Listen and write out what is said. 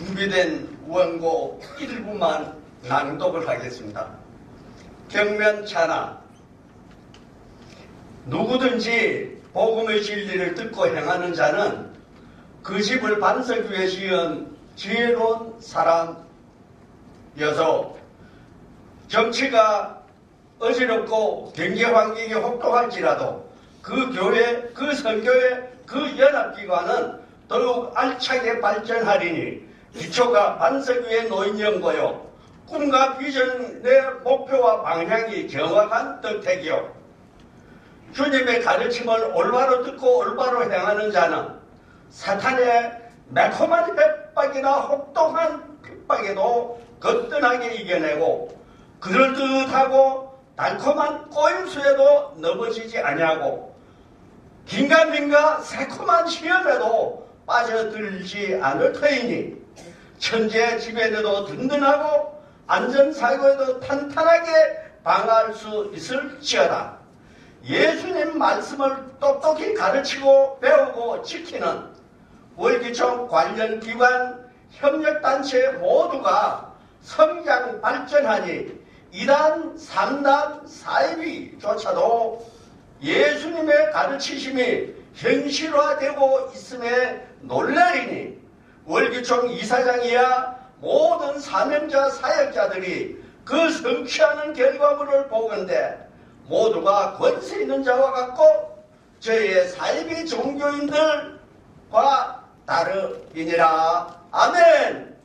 준비된 원고 일부만 낭독을 하겠습니다. 경면 찬하 누구든지 복음의 진리를 듣고 행하는 자는 그 집을 반석 위에 지은 지혜로운 사람여서 정치가 어지럽고 경제 환경이 혹독할지라도 그 교회, 그 선교회, 그 연합기관은 더욱 알차게 발전하리니 기초가 반석 위에 놓인 연고요. 꿈과 비전의 목표와 방향이 정확한 덕택이요. 주님의 가르침을 올바로 듣고 올바로 행하는 자는 사탄의 매콤한 핍박이나 혹독한 핍박에도 거뜬하게 이겨내고 그럴듯하고 달콤한 꼬임수에도 넘어지지 아니하고 긴가민가 새콤한 시험에도 빠져들지 않을 터이니 천재 지변에도 든든하고 안전사고에도 탄탄하게 방어할 수 있을지어다. 예수님 말씀을 똑똑히 가르치고 배우고 지키는 월기청 관련 기관 협력단체 모두가 성장 발전하니 이단, 삼단, 사이비조차도 예수님의 가르치심이 현실화되고 있음에 놀라리니 월기청 이사장이야 모든 사명자 사역자들이 그 성취하는 결과물을 보건대 모두가 권세 있는 자와 같고 저희의 사이비 종교인들과 다르니라. 아멘